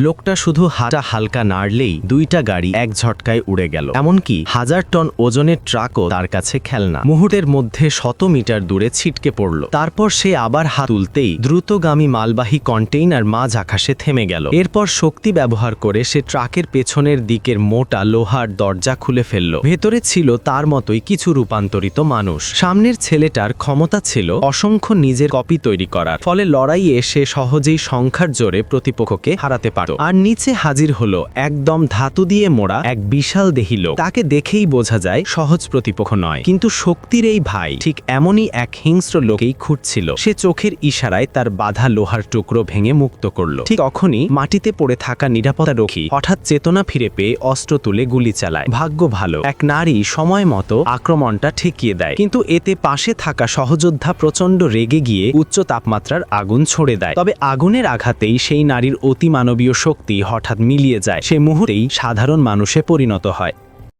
লোকটা শুধু হাটা হালকা নাড়লেই দুইটা গাড়ি এক ঝটকায় উড়ে গেল। এমনকি হাজার টন ওজনের ট্রাকও তার কাছে খেলনা। মুহূর্তের মধ্যে শত মিটার দূরে ছিটকে পড়ল। তারপর সে আবার হাত তুলতেই দ্রুতগামী মালবাহী কন্টেইনার মাঝ আকাশে থেমে গেল। এরপর শক্তি ব্যবহার করে সে ট্রাকের পেছনের দিকের মোটা লোহার দরজা খুলে ফেলল। ভেতরে ছিল তার মতোই কিছু রূপান্তরিত মানুষ। সামনের ছেলেটার ক্ষমতা ছিল অসংখ্য নিজের কপি তৈরি করার। ফলে লড়াইয়ে সে সহজেই সংখ্যার জোরে প্রতিপক্ষকে হারাতে পারত। আর নিচে হাজির হলো একদম ধাতু দিয়ে মোড়া এক বিশাল দেহি লোক। তাকে দেখেই বোঝা যায় সহজ প্রতিপক্ষ নয়। কিন্তু শক্তির এই ভাই ঠিক এমনই এক হিংস্র লোকেই খুঁজছিল সে চোখের ইশারায় তার বাধা লোহার টুকরো ভেঙে মুক্ত করল। ঠিক তখনই মাটিতে পড়ে থাকা নিরাপত্তা রক্ষী হঠাৎ চেতনা ফিরে পেয়ে অস্ত্র তুলে গুলি চালায়। ভাগ্য ভালো, এক নারী সময় মতো আক্রমণটা ঠেকিয়ে দেয়। কিন্তু এতে পাশে থাকা সহযোদ্ধা প্রচণ্ড রেগে গিয়ে উচ্চ তাপমাত্রার আগুন ছড়ে দেয়। তবে আগুনের আঘাতেই সেই নারীর অতিমানবীয় শক্তি হঠাৎ মিলিয়ে যায়। সে মুহূর্তেই সাধারণ মানুষে পরিণত হয়।